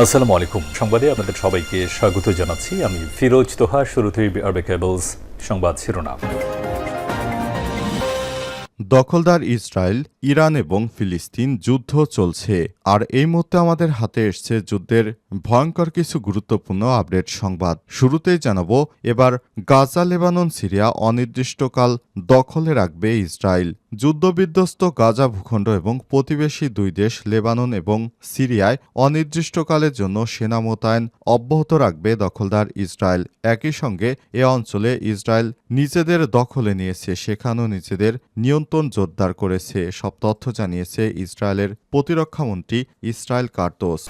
আসসালামু আলাইকুম। সংবাদে আপনাদের সবাইকে স্বাগত জানাচ্ছি। আমি ফিরোজ তোহা, শুরুতেই আরবে কেবলস সংবাদ শিরোনাম। দখলদার ইসরায়েল, ইরান এবং ফিলিস্তিন যুদ্ধ চলছে, আর এই মুহূর্তে আমাদের হাতে এসছে যুদ্ধের ভয়ঙ্কর কিছু গুরুত্বপূর্ণ আপডেট সংবাদ। শুরুতেই জানাব, এবার গাজা, লেবানন, সিরিয়া অনির্দিষ্টকাল দখলে রাখবে ইসরায়েল। যুদ্ধবিধ্বস্ত গাজা ভূখণ্ড এবং প্রতিবেশী দুই দেশ লেবানন এবং সিরিয়ায় অনির্দিষ্টকালের জন্য সেনা মোতায়েন অব্যাহত রাখবে দখলদার ইসরায়েল। একই সঙ্গে এ অঞ্চলে ইসরায়েল নিজেদের দখলে নিয়েছে, সেখানেও নিজেদের নিয়ন্ত্রণ জোরদার করেছে। সব তথ্য জানিয়েছে ইসরায়েলের প্রতিরক্ষামন্ত্রী ইসরায়েল কার্তোস।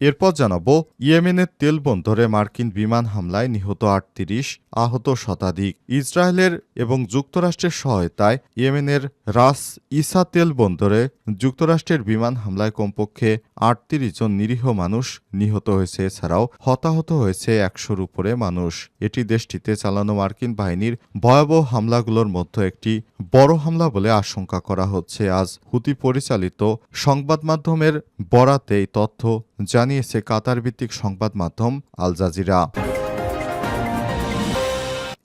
এরপর জানাব, ইয়েমেনের তেল বন্দরে মার্কিন বিমান হামলায় নিহত আটত্রিশ আহত শতাধিক। ইসরায়েলের এবং যুক্তরাষ্ট্রের সহায়তায় ইয়েমেনের রাস ইসা তেল বন্দরে যুক্তরাষ্ট্রের বিমান হামলায় কমপক্ষে আটত্রিশ জন নিরীহ মানুষ নিহত হয়েছে। এছাড়াও হতাহত হয়েছে একশোর উপরে মানুষ। এটি দেশটিতে চালানো মার্কিন বাহিনীর ভয়াবহ হামলাগুলোর মধ্যে একটি বড় হামলা বলে আশঙ্কা করা হচ্ছে। আজ হুতি পরিচালিত সংবাদ মাধ্যমের বরাতে এই তথ্য জানিয়েছে কাতার ভিত্তিক সংবাদ মাধ্যম আল জাজিরা।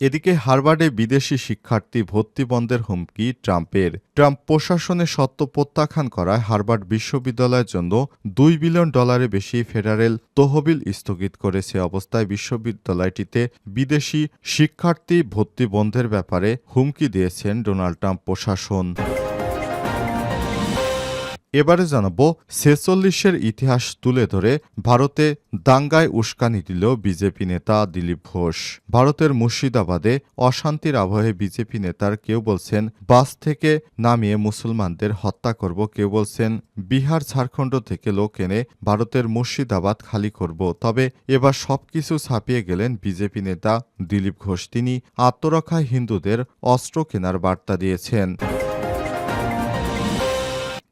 এদিকে হারবার্ডে বিদেশি শিক্ষার্থী ভর্তি বন্ধের হুমকি ট্রাম্পের। ট্রাম্প প্রশাসনের সত্য প্রত্যাখ্যান করায় হারবার্ড বিশ্ববিদ্যালয়ের জন্য দুই বিলিয়ন ডলারের বেশি ফেডারেল তহবিল স্থগিত করেছে অবস্থায় বিশ্ববিদ্যালয়টিতে বিদেশি শিক্ষার্থী ভর্তি বন্ধের ব্যাপারে হুমকি দিয়েছেন ডোনাল্ড ট্রাম্প প্রশাসন। এবারে জানাব, ছেচল্লিশের ইতিহাস তুলে ধরে ভারতে দাঙ্গায় উস্কানি দিল বিজেপি নেতা দিলীপ ঘোষ। ভারতের মুর্শিদাবাদে অশান্তির আবহে বিজেপি নেতার কেউ বলছেন, বাস থেকে নামিয়ে মুসলমানদের হত্যা করব। কেউ বলছেন, বিহার, ঝাড়খণ্ড থেকে লোক এনে ভারতের মুর্শিদাবাদ খালি করব। তবে এবার সবকিছু ছাপিয়ে গেলেন বিজেপি নেতা দিলীপ ঘোষ। তিনি আত্মরক্ষায় হিন্দুদের অস্ত্র কেনার বার্তা দিয়েছেন।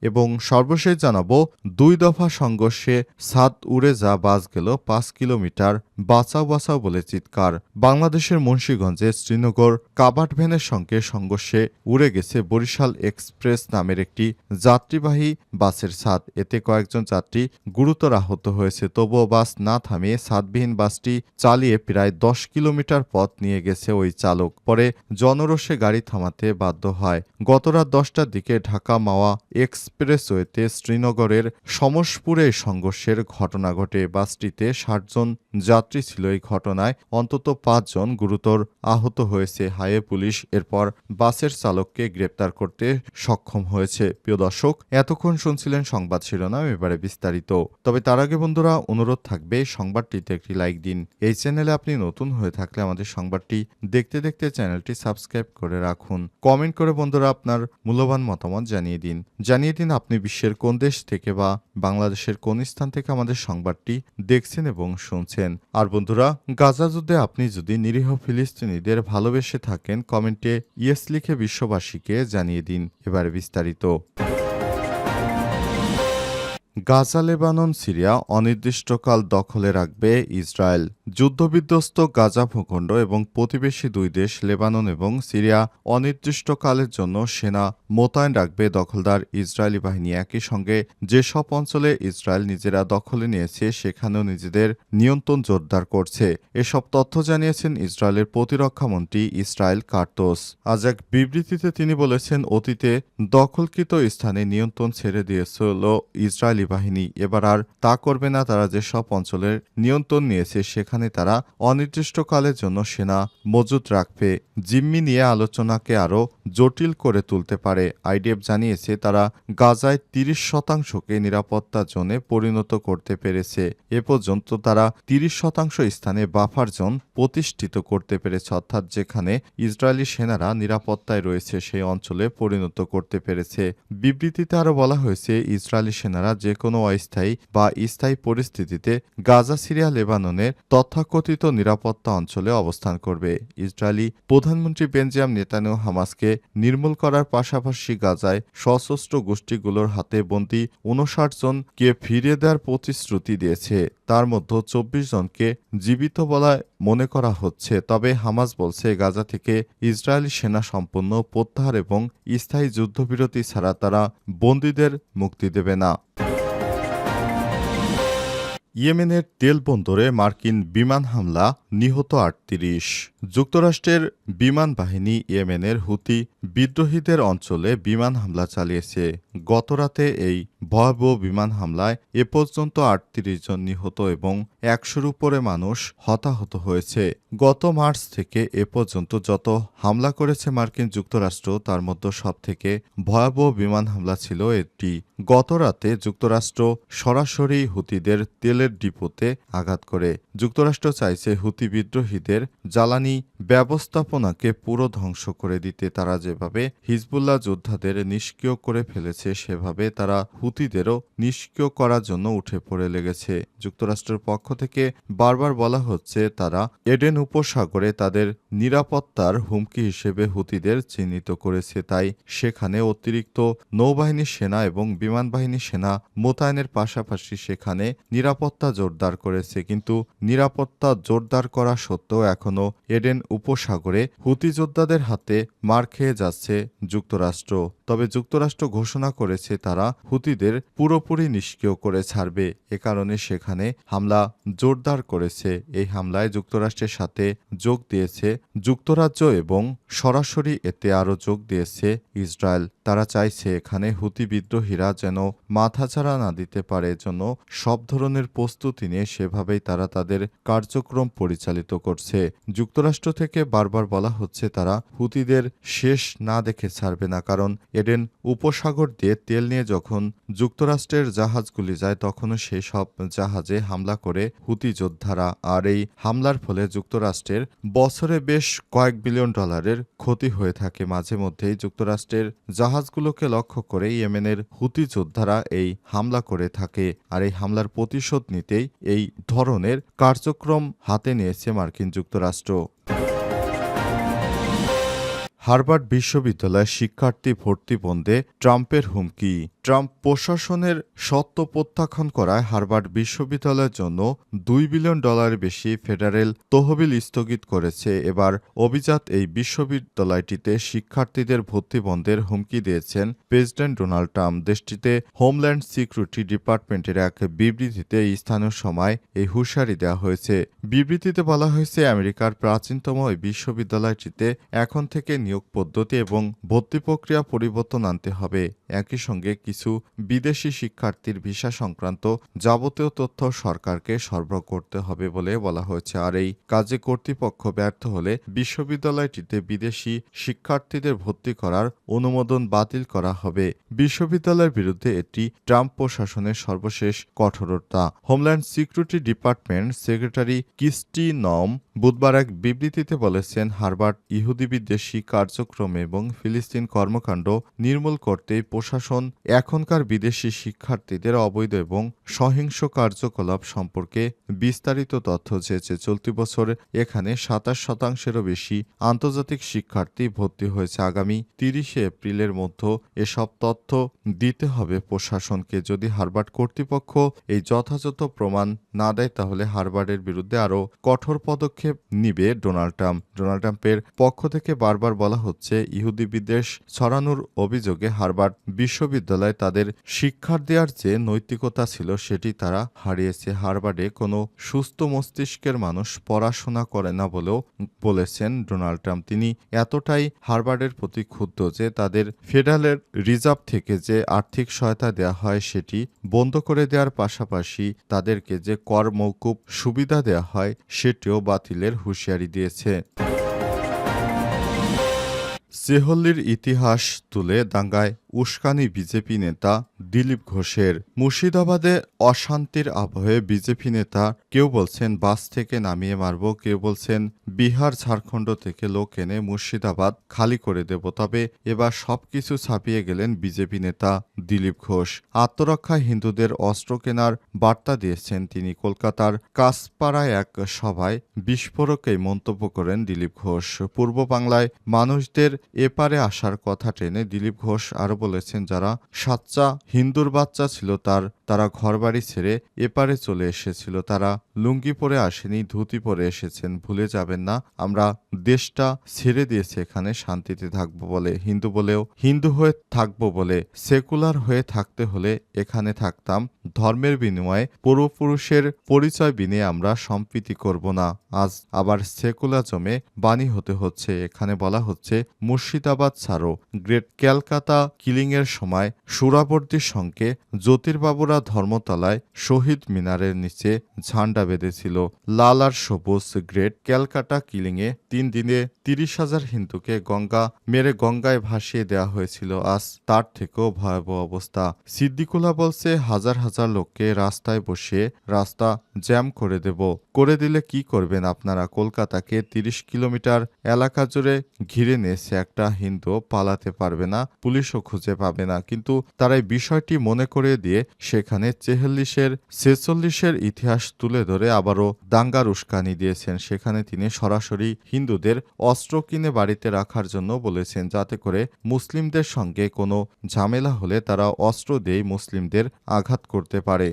এবং সর্বশেষ জানাব দুই দফা সংঘর্ষে সাত উড়ে যা বাস গেল পাঁচ কিলোমিটার বাঁচাও বাঁচাও বলে চিৎকার। বাংলাদেশের মুন্সীগঞ্জে শ্রীনগর কাবাট ভ্যানের সঙ্গে সংঘর্ষে উড়ে গেছে বরিশাল এক্সপ্রেস নামের একটি যাত্রীবাহী বাসের ছাদ। এতে কয়েকজন যাত্রী গুরুতর আহত হয়েছে। তবুও বাস না থামিয়ে ছাদবিহীন বাসটি চালিয়ে প্রায় দশ কিলোমিটার পথ নিয়ে গেছে ওই চালক। পরে জনরোষে গাড়ি থামাতে বাধ্য হয়। গতরাত দশটার দিকে ঢাকা মাওয়া এক্সপ্রেসওয়েতে শ্রীনগরের সমসপুরে সংঘর্ষের ঘটনা ঘটে। বাসটিতে ষাটজন যাত্রী ছিল এই ঘটনায় অন্তত পাঁচজন গুরুতর আহত হয়েছে। হাইওয়ে পুলিশ এরপর বাসের চালককে গ্রেপ্তার করতে সক্ষম হয়েছে। প্রিয় দর্শক, এতক্ষণ শুনছিলেন সংবাদ শিরোনাম, এবারে বিস্তারিত। তবে তার আগে বন্ধুরা, অনুরোধ থাকবে সংবাদটিতে একটি লাইক দিন। এই চ্যানেলে আপনি নতুন হয়ে থাকলে আমাদের সংবাদটি দেখতে দেখতে চ্যানেলটি সাবস্ক্রাইব করে রাখুন। কমেন্ট করে বন্ধুরা আপনার মূল্যবান মতামত জানিয়ে দিন। জানিয়ে দিন আপনি বিশ্বের কোন দেশ থেকে বা বাংলাদেশের কোন স্থান থেকে আমাদের সংবাদটি দেখছেন এবং শুনছেন। আর বন্ধুরা, গাজা যুদ্ধে আপনি যদি নিরীহ ফিলিস্তিনিদের ভালোবেসে থাকেন, কমেন্টে ইয়েস লিখে বিশ্ববাসীকে জানিয়ে দিন এবার বিস্তারিত। গাজা, লেবানন, সিরিয়া অনির্দিষ্টকাল দখলে রাখবে ইসরায়েল। যুদ্ধবিধ্বস্ত গাজা ভূখণ্ড এবং প্রতিবেশী দুই দেশ, লেবানন এবং সিরিয়া, অনির্দিষ্টকালের জন্য সেনা মোতায়েন রাখবে দখলদার ইসরায়েলি বাহিনী। একই সঙ্গে যেসব অঞ্চলে ইসরায়েল নিজেরা দখলে নিয়েছে, সেখানেও নিজেদের নিয়ন্ত্রণ জোরদার করছে। এসব তথ্য জানিয়েছেন ইসরায়েলের প্রতিরক্ষামন্ত্রী ইসরায়েল কার্তোস। আজ এক বিবৃতিতে তিনি বলেছেন, অতীতে দখলকৃত স্থানে নিয়ন্ত্রণ ছেড়ে দিয়েছিল ইসরায়েলি বাহিনী। এবার আর তা করবে না। তারা যেসব অঞ্চলের নিয়ন্ত্রণ নিয়েছে, সেখানে তারা অনির্দিষ্টকালের জন্য সেনা মজুত রাখবে। জিম্মি নিয়ে আলোচনাকে আরও জটিল করে তুলতে পারে। আইডিএফ জানিয়েছে, তারা গাজায় তিরিশ শতাংশকে নিরাপত্তা জোনে পরিণত করতে পেরেছে। এ পর্যন্ত তারা তিরিশ শতাংশ স্থানে বাফার জোন প্রতিষ্ঠিত করতে পেরেছে, অর্থাৎ যেখানে ইসরায়েলি সেনারা নিরাপত্তায় রয়েছে, সেই অঞ্চলে পরিণত করতে পেরেছে। বিবৃতিতে আরও বলা হয়েছে, ইসরায়েলি সেনারা যে কোনো অস্থায়ী বা স্থায়ী পরিস্থিতিতে গাজা, সিরিয়া, লেবাননের তথাকথিত নিরাপত্তা অঞ্চলে অবস্থান করবে। ইসরায়েলি প্রধানমন্ত্রী বেঞ্জিয়াম নেতানিয়াহু হামাসকে নির্মূল করার পাশাপাশি গাজায় সশস্ত্র গোষ্ঠীগুলোর হাতে বন্দী উনষাট জনকে ফিরিয়ে দেওয়ার প্রতিশ্রুতি দিয়েছে। তার মধ্যে চব্বিশ জনকে জীবিত বলায় মনে করা হচ্ছে, তবে হামাজ বলছে গাজা থেকে ইসরায়েলি সেনা সম্পন্ন প্রত্যাহার এবং স্থায়ী যুদ্ধবিরতি ছাড়া তারা বন্দীদের মুক্তি দেবে না। ইয়েমেনের তেল বন্দরে মার্কিন বিমান হামলা, নিহত আটত্রিশ। যুক্তরাষ্ট্রের বিমান বাহিনী ইয়েমেনের হুতি বিদ্রোহীদের অঞ্চলে বিমান হামলা চালিয়েছে। গতরাতে এই ভয়াবহ বিমান হামলায় এ পর্যন্ত আটত্রিশ জন নিহত এবং একশোর উপরে মানুষ হতাহত হয়েছে। গত মার্চ থেকে এ পর্যন্ত যত হামলা করেছে মার্কিন যুক্তরাষ্ট্র, তার মধ্যে সবথেকে ভয়াবহ বিমান হামলা ছিল এটি গতরাতে যুক্তরাষ্ট্র সরাসরি হুতিদের তেলের ডিপোতে আঘাত করে। যুক্তরাষ্ট্র চাইছে হুতি বিদ্রোহীদের জ্বালানি ব্যবস্থাপনাকে পুরো ধ্বংস করে দিতে। তারা যেভাবে হিজবুল্লাহ যোদ্ধাদের নিষ্ক্রিয় করে ফেলেছে সেভাবে তারা হুতিদেরও নিষ্ক্রিয় করার জন্য উঠে পড়ে লেগেছে। যুক্তরাষ্ট্রের পক্ষ থেকে বারবার বলা হচ্ছে, তারা এডেন উপসাগরে তাদের নিরাপত্তার হুমকি হিসেবে হুতিদের চিহ্নিত করেছে। তাই সেখানে অতিরিক্ত নৌবাহিনী সেনা এবং বিমান বাহিনী সেনা মোতায়েনের পাশাপাশি সেখানে নিরাপত্তা জোরদার করেছে। কিন্তু নিরাপত্তা জোরদার করা সত্ত্বেও এখনও এডেন উপসাগরে হুতি যোদ্ধাদের হাতে মার খেয়ে যাচ্ছে যুক্তরাষ্ট্র। তবে যুক্তরাষ্ট্র ঘোষণা করেছে তারা, হুতিদের পুরোপুরি নিষ্ক্রিয় করে ছাড়বে। এ কারণে সেখানে হামলা জোরদার করেছে। এই হামলায় যুক্তরাষ্ট্রের সাথে যোগ দিয়েছে যুক্তরাজ্য এবং সরাসরি এতে আরও যোগ দিয়েছে ইসরায়েল। তারা চাইছে এখানে হুতি বিদ্রোহীরা যেন মাথাছাড়া না দিতে পারে জন্য সব ধরনের প্রস্তুতি নিয়ে সেভাবেই তারা তাদের কার্যক্রম পরিচালিত করছে। যুক্তরাষ্ট্র থেকে বারবার বলা হচ্ছে তারা হুতিদের শেষ না দেখে ছাড়বে না, কারণ এডেন উপসাগর দিয়ে তেল নিয়ে যখন যুক্তরাষ্ট্রের জাহাজগুলি যায়, তখনও সেই সব জাহাজে হামলা করে হুতি যোদ্ধারা। আর এই হামলার ফলে যুক্তরাষ্ট্রের বছরে বেশ কয়েক বিলিয়ন ডলারের ক্ষতি হয়ে থাকে। মাঝে মধ্যেই যুক্তরাষ্ট্রের জাহাজগুলোকে লক্ষ্য করে ইয়েমেনের হুতি যোদ্ধারা এই হামলা করে থাকে। আর এই হামলার প্রতিশোধ নিতেই এই ধরনের কার্যক্রম হাতে নিয়েছে মার্কিন যুক্তরাষ্ট্র। হার্ভার্ড বিশ্ববিদ্যালয়ে শিক্ষার্থী ভর্তি বন্ধে ট্রাম্পের হুমকি। ট্রাম্প প্রশাসনের সত্য প্রত্যাখ্যান করায় হার্ভার্ড বিশ্ববিদ্যালয়ের জন্য দুই বিলিয়ন ডলারের বেশি ফেডারেল তহবিল স্থগিত করেছে। এবার অভিজাত এই বিশ্ববিদ্যালয়টিতে শিক্ষার্থীদের ভর্তি বন্ধের হুমকি দিয়েছেন প্রেসিডেন্ট ডোনাল্ড ট্রাম্প। দেশটিতে হোমল্যান্ড সিকিউরিটি ডিপার্টমেন্টের এক বিবৃতিতে স্থানীয় সময় এই হুঁশিয়ারি দেওয়া হয়েছে। বিবৃতিতে বলা হয়েছে, আমেরিকার প্রাচীনতম এই বিশ্ববিদ্যালয়টিতে এখন থেকে নিয়োগ পদ্ধতি এবং ভর্তি প্রক্রিয়া পরিবর্তন আনতে হবে। একই সঙ্গে কিছু বিদেশি শিক্ষার্থীর ভিসা সংক্রান্ত যাবতীয় তথ্য সরকারকে সরবরাহ করতে হবে বলে বলা হয়েছে। আর এই কাজে কর্তৃপক্ষ ব্যর্থ হলে বিশ্ববিদ্যালয়টিতে বিদেশি শিক্ষার্থীদের ভর্তি করার অনুমোদন বাতিল করা হবে। বিশ্ববিদ্যালয়ের বিরুদ্ধে এটি ট্রাম্প প্রশাসনের সর্বশেষ কঠোরতা। Homeland security department secretary Kristi Noem বুধবার এক বিবৃতিতে বলেছেন হার্ভার্ড ইহুদি বিদ্বেষী কার্যক্রম এবং ফিলিস্তিন কর্মকাণ্ড নির্মূল করতে প্রশাসন এখনকার বিদেশি শিক্ষার্থীদের অবৈধ এবং সহিংস কার্যকলাপ সম্পর্কে বিস্তারিত তথ্য চেয়েছে। চলতি বছর এখানে সাতাশ শতাংশেরও বেশি আন্তর্জাতিক শিক্ষার্থী ভর্তি হয়েছে। আগামী তিরিশে এপ্রিলের মধ্যে এসব তথ্য দিতে হবে প্রশাসনকে। যদি হার্ভার্ড কর্তৃপক্ষ এই যথাযথ প্রমাণ না দেয়, তাহলে হার্ভার্ডের বিরুদ্ধে আরও কঠোর পদক্ষেপ নিবে ডোনাল্ড ট্রাম্প। ডোনাল্ড ট্রাম্পের পক্ষ থেকে বারবার বলা হচ্ছে, ইহুদি বিদ্বেষ ছড়ানোর অভিযোগে হার্ভার্ড বিশ্ববিদ্যালয় তাদের শিক্ষার দেওয়ার যে নৈতিকতা ছিল সেটি তারা হারিয়েছে। হার্ভার্ডে কোনো সুস্থ মস্তিষ্কের মানুষ পড়াশোনা করে না বলেও বলেছেন ডোনাল্ড ট্রাম্প। তিনি এতটাই হার্ভার্ডের প্রতি ক্ষুব্ধ যে তাদের ফেডারেল রিজার্ভ থেকে যে আর্থিক সহায়তা দেওয়া হয় সেটি বন্ধ করে দেওয়ার পাশাপাশি তাদেরকে যে কর মৌকুব সুবিধা দেওয়া হয় সেটিও বাতিলের হুঁশিয়ারি দিয়েছে। সেহল্লির ইতিহাস তুলে দাঙ্গায় উস্কানি বিজেপি নেতা দিলীপ ঘোষের। মুর্শিদাবাদে অশান্তির আবহে বিজেপি নেতা কেউ বলছেন, বাস থেকে নামিয়ে মারব, কেউ বলছেন, বিহার, ঝাড়খণ্ড থেকে লোক এনে মুর্শিদাবাদ খালি করে দেব। তবে এবার সবকিছু ছাপিয়ে গেলেন বিজেপি নেতা দিলীপ ঘোষ। আত্মরক্ষা হিন্দুদের অস্ত্র কেনার বার্তা দিয়েছেন তিনি। কলকাতার কাসপাড়ায় এক সভায় বিস্ফোরক এই মন্তব্য করেন দিলীপ ঘোষ। পূর্ব বাংলায় মানুষদের এপারে আসার কথা টেনে দিলীপ ঘোষ আরও বলেছেন যারা সাচ্চা হিন্দুর বাচ্চা ছিল তার তারা ঘরবাড়ি ছেড়ে এপারে চলে এসেছিল। তারা লুঙ্গি পরে আসেনি, ধুতি পরে এসেছেন। ভুলে যাবেন না, আমরা দেশটা ছেড়ে দিয়েছে, এখানে শান্তিতে থাকব বলে। হিন্দু বলেও, হিন্দু হয়ে থাকব বলে। সেকুলার হয়ে থাকতে হলে এখানে থাকতাম। ধর্মের বিনিময়ে, পূর্বপুরুষের পরিচয় বিনে আমরা সম্প্রীতি করব না। আজ আবার সেকুলাজমে বাণী হতে হচ্ছে। এখানে বলা হচ্ছে, মুর্শিদাবাদ ছাড়ো। গ্রেট ক্যালকাতা কিলিংয়ের সময় সুরাবর্তীর সঙ্গে জ্যোতির্বাবুরা ধর্মতলায় শহীদ মিনারের নিচে ঝান্ডা বেঁধেছিল। লাল আর সবুজ গ্রেট ক্যালকাটা কিলিংয়ে তিন দিনে তিরিশ হাজার হিন্দুকে গঙ্গা, মেরে গঙ্গায় ভাসিয়ে দেওয়া হয়েছিল। আজ তার থেকেও ভয়াবহ অবস্থা। সিদ্দিকুলা বলছে, হাজার হাজার লোককে রাস্তায় বসিয়ে রাস্তা জ্যাম করে দেব। করে দিলে কি করবেন আপনারা? কলকাতাকে তিরিশ কিলোমিটার এলাকা জুড়ে ঘিরে নিয়েছে একটা হিন্দু, পালাতে পারবে না, পুলিশও খুঁজে পাবে না। কিন্তু তারা এই বিষয়টি মনে করে দিয়ে সেখানে চেহেল্লিশের ছেচল্লিশের ইতিহাস তুলে ধরে আবারও দাঙ্গার উস্কানি দিয়েছেন। সেখানে তিনি সরাসরি হিন্দুদের অস্ত্র কিনে বাড়িতে রাখার জন্য বলেছেন, যাতে করে মুসলিমদের সঙ্গে কোনো ঝামেলা হলে তারা অস্ত্র দিয়েই মুসলিমদের আঘাত করতে পারে।